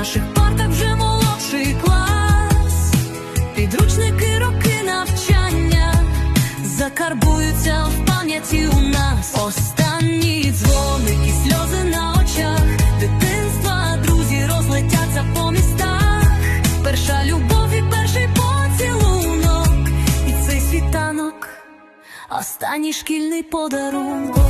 наших партах вже молодший клас, підручники, роки навчання закарбуються в пам'яті у нас. Останні дзвоники, сльози на очах, дитинства, друзі розлетяться по містах. Перша любов і перший поцілунок, і цей світанок, останній шкільний подарунок.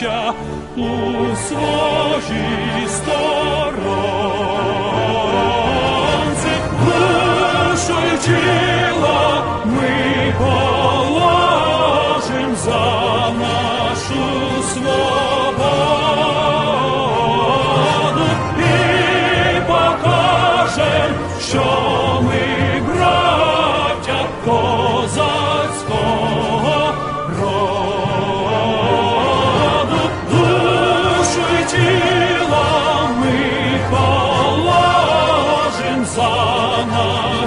браття, у своїй сторонці, душу й тіло ми положим за нашу свободу і покажем, що ми браття козацького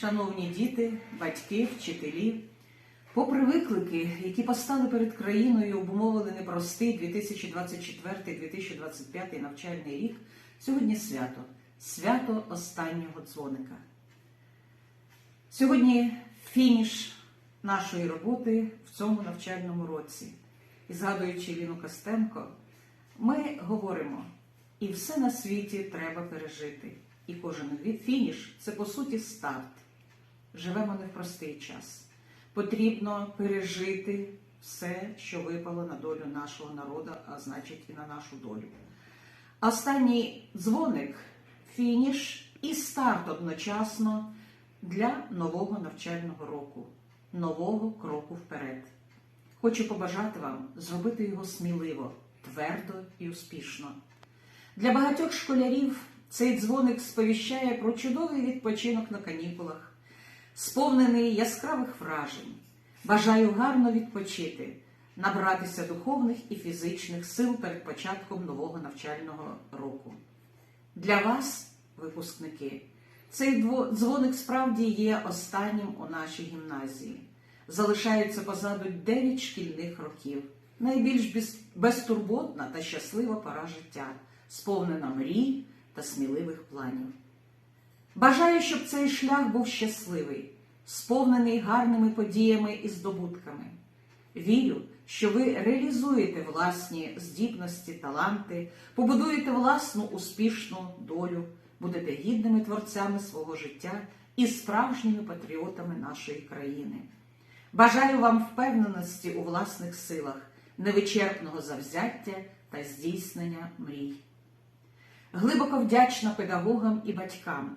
Шановні діти, батьки, вчителі, попри виклики, які постали перед країною, обумовили непростий 2024-2025 навчальний рік, сьогодні свято, свято останнього дзвоника. Сьогодні фініш нашої роботи в цьому навчальному році. І згадуючи Ліну Костенко, ми говоримо, і все на світі треба пережити. І кожен фініш це по суті старт. Живемо не в простий час. Потрібно пережити все, що випало на долю нашого народу, а значить і на нашу долю. Останній дзвоник фініш і старт одночасно для нового навчального року, нового кроку вперед. Хочу побажати вам зробити його сміливо, твердо і успішно. Для багатьох школярів цей дзвоник сповіщає про чудовий відпочинок на канікулах, сповнений яскравих вражень. Бажаю гарно відпочити, набратися духовних і фізичних сил перед початком нового навчального року. Для вас, випускники, цей дзвоник справді є останнім у нашій гімназії. Залишається позаду 9 шкільних років. Найбільш безтурботна та щаслива пора життя, сповнена мрій та сміливих планів. Бажаю, щоб цей шлях був щасливий, сповнений гарними подіями і здобутками. Вірю, що ви реалізуєте власні здібності, таланти, побудуєте власну успішну долю, будете гідними творцями свого життя і справжніми патріотами нашої країни. Бажаю вам впевненості у власних силах, невичерпного завзяття та здійснення мрій. Глибоко вдячна педагогам і батькам.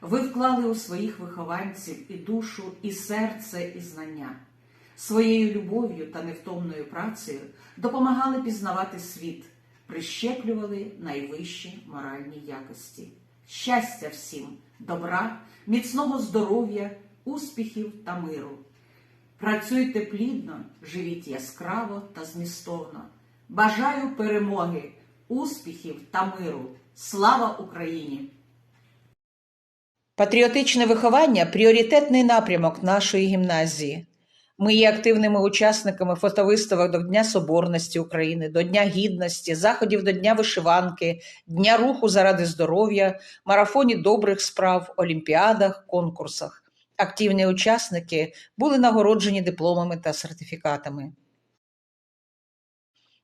Ви вклали у своїх вихованців і душу, і серце, і знання. Своєю любов'ю та невтомною працею допомагали пізнавати світ, прищеплювали найвищі моральні якості. Щастя всім, добра, міцного здоров'я, успіхів та миру. Працюйте плідно, живіть яскраво та змістовно. Бажаю перемоги, успіхів та миру. Слава Україні! Патріотичне виховання пріоритетний напрямок нашої гімназії. Ми є активними учасниками фотовиставок до Дня Соборності України, до Дня Гідності, заходів до Дня вишиванки, Дня руху заради здоров'я, марафоні добрих справ, олімпіадах, конкурсах. Активні учасники були нагороджені дипломами та сертифікатами.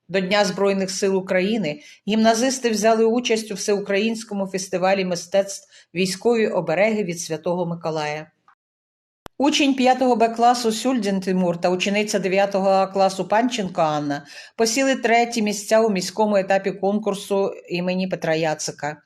До Дня Збройних сил України гімназисти взяли участь у всеукраїнському фестивалі мистецтв військові обереги від Святого Миколая. Учень 5 Б класу Сюльдін Тимур та учениця 9 А класу Панченко Анна посіли треті місця у міському етапі конкурсу імені Петра Яцика.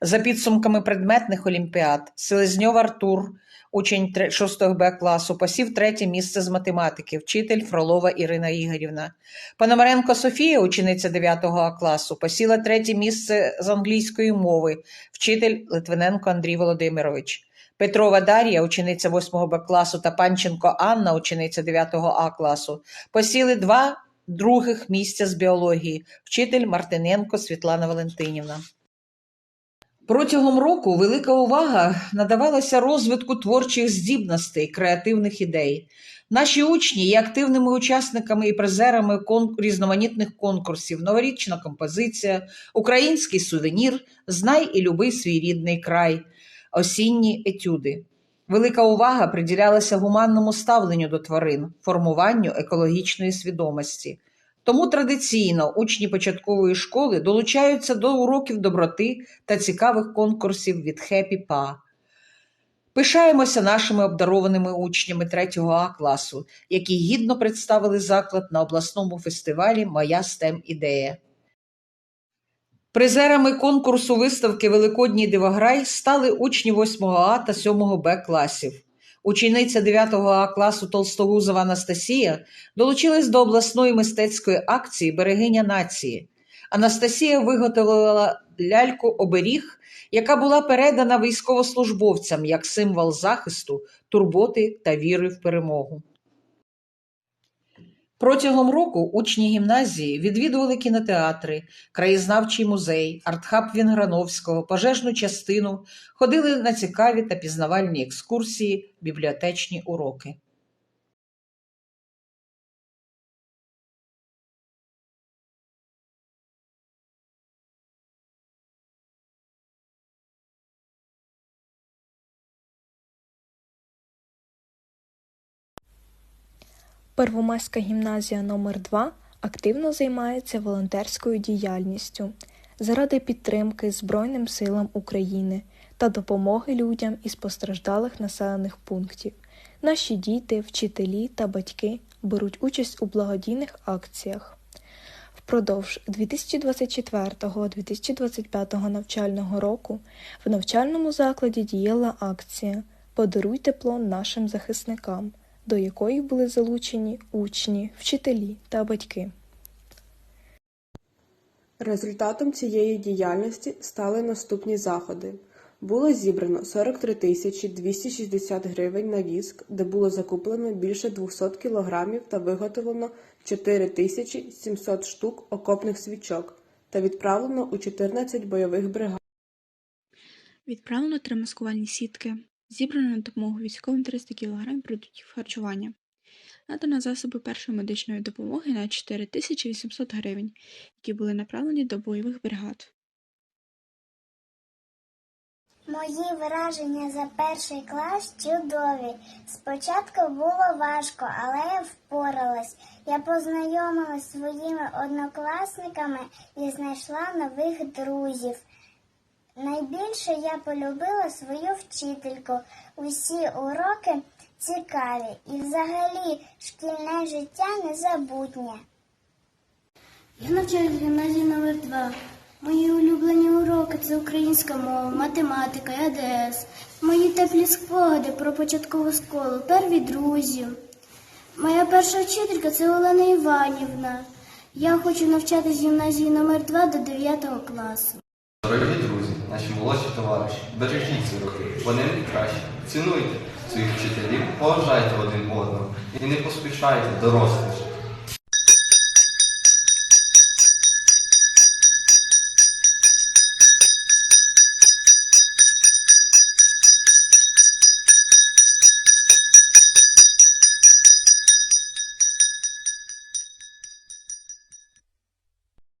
За підсумками предметних олімпіад, Селезньов Артур, учень 6 Б класу, посів третє місце з математики, вчитель Фролова Ірина Ігорівна. Пономаренко Софія, учениця 9 А класу, посіла третє місце з англійської мови, вчитель Литвиненко Андрій Володимирович. Петрова Дар'я, учениця 8 Б класу, та Панченко Анна, учениця 9 А класу, посіли два других місця з біології, вчитель Мартиненко Світлана Валентинівна. Протягом року велика увага надавалася розвитку творчих здібностей, креативних ідей. Наші учні є активними учасниками і призерами кон... різноманітних конкурсів: новорічна композиція, український сувенір, знай і люби свій рідний край, осінні етюди. Велика увага приділялася гуманному ставленню до тварин, формуванню екологічної свідомості. Тому традиційно учні початкової школи долучаються до уроків доброти та цікавих конкурсів від Хепі Па. Пишаємося нашими обдарованими учнями 3 А класу, які гідно представили заклад на обласному фестивалі Моя стем ідея. Призерами конкурсу виставки Великодній дивограй стали учні 8 А та 7 Б класів. Учениця 9 А класу Толстогузова Анастасія долучилась до обласної мистецької акції Берегиня нації. Анастасія виготовила ляльку оберіг, яка була передана військовослужбовцям як символ захисту, турботи та віри в перемогу. Протягом року учні гімназії відвідували кінотеатри, краєзнавчий музей, артхаб Вінграновського, пожежну частину, ходили на цікаві та пізнавальні екскурсії, бібліотечні уроки. Первомайська гімназія номер 2 активно займається волонтерською діяльністю заради підтримки Збройним силам України та допомоги людям із постраждалих населених пунктів. Наші діти, вчителі та батьки беруть участь у благодійних акціях. Впродовж 2024-2025 навчального року в навчальному закладі діяла акція Подаруй тепло нашим захисникам до якої були залучені учні, вчителі та батьки. Результатом цієї діяльності стали наступні заходи. Було зібрано 43 тисячі 260 гривень на віск, де було закуплено більше 200 кілограмів та виготовлено 4 тисячі 700 штук окопних свічок та відправлено у 14 бойових бригад. Відправлено три маскувальні сітки. Зібрано на допомогу військовим 300 кг продуктів харчування. Надано засоби першої медичної допомоги на 4800 гривень, які були направлені до бойових бригад. Мої враження за перший клас чудові. Спочатку було важко, але я впоралась. Я познайомилась зі своїми однокласниками і знайшла нових друзів. Найбільше я полюбила свою вчительку. Усі уроки цікаві і взагалі шкільне життя незабутнє. Я навчаюся в гімназії номер 2 Мої улюблені уроки це українська мова, математика, і АДС. Мої теплі спогади про початкову школу, перві друзі. Моя перша вчителька це Олена Іванівна. Я хочу навчатися в гімназії номер 2 до 9 класу. Наші молодші товариші, бережіть ці роки, вони найкращі. Цінуйте своїх вчителів, поважайте один одного і не поспішайте дорослих.